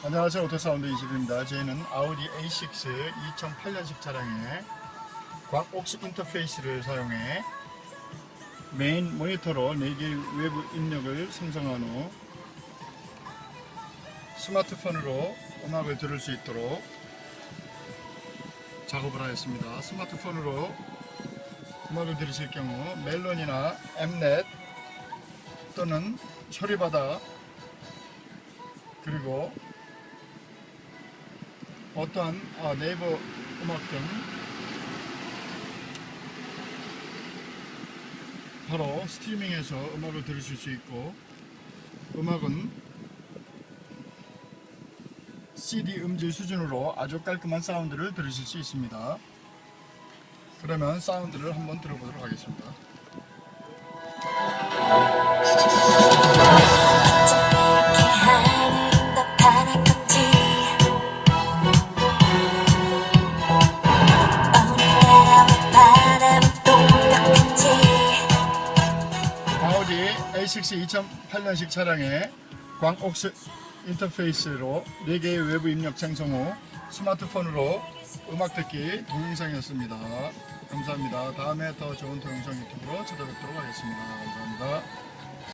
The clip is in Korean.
안녕하세요. 오토사운드 이십입니다. 저희는 아우디 A6 2008년식 차량에 광옥스 인터페이스를 사용해 메인 모니터로 4개의 외부 입력을 생성한 후 스마트폰으로 음악을 들을 수 있도록 작업을 하였습니다. 스마트폰으로 음악을 들으실 경우 멜론이나 엠넷 또는 소리바다 그리고 어떠한 아, 네이버 음악 등 바로 스트리밍해서 음악을 들으실 수 있고 음악은 CD 음질 수준으로 아주 깔끔한 사운드를 들으실 수 있습니다. 그러면 사운드를 한번 들어보도록 하겠습니다. A6C 2008년식 차량에 광옥스 인터페이스로 4개의 외부 입력 생성 후 스마트폰으로 음악 듣기 동영상이었습니다. 감사합니다. 다음에 더 좋은 동영상 유튜브로 찾아뵙도록 하겠습니다. 감사합니다.